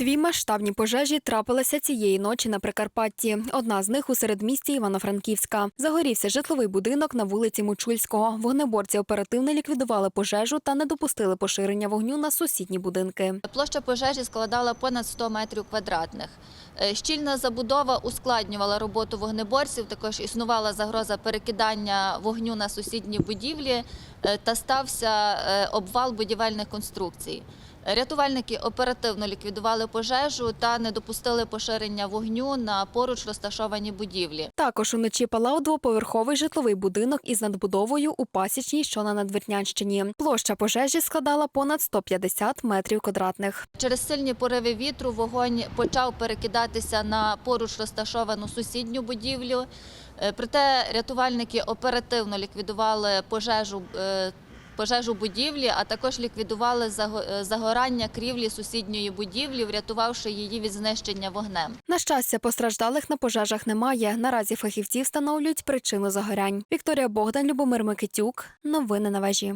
Дві масштабні пожежі трапилися цієї ночі на Прикарпатті. Одна з них у середмісті Івано-Франківська. Загорівся житловий будинок на вулиці Мучульського. Вогнеборці оперативно ліквідували пожежу та не допустили поширення вогню на сусідні будинки. Площа пожежі складала понад 100 метрів квадратних. Е, Щільна забудова ускладнювала роботу вогнеборців. Також існувала загроза перекидання вогню на сусідні будівлі е, та стався е, обвал будівельних конструкцій. Рятувальники оперативно ліквідували пожежу та не допустили поширення вогню на поруч розташовані будівлі. Також уночі палав двоповерховий житловий будинок із надбудовою у Пасічній, що на Надвірнянщині. Площа пожежі складала понад 150 метрів квадратних. Через сильні пориви вітру вогонь почав перекидатися на поруч розташовану сусідню будівлю. Е, Проте рятувальники оперативно ліквідували пожежу. е, Пожежу будівлі, а також ліквідували е, загорання крівлі сусідньої будівлі, врятувавши її від знищення вогнем. На щастя, постраждалих на пожежах немає. Наразі фахівці встановлюють причину загорянь. Вікторія Богдан, Любомир Микитюк. Новини на вежі.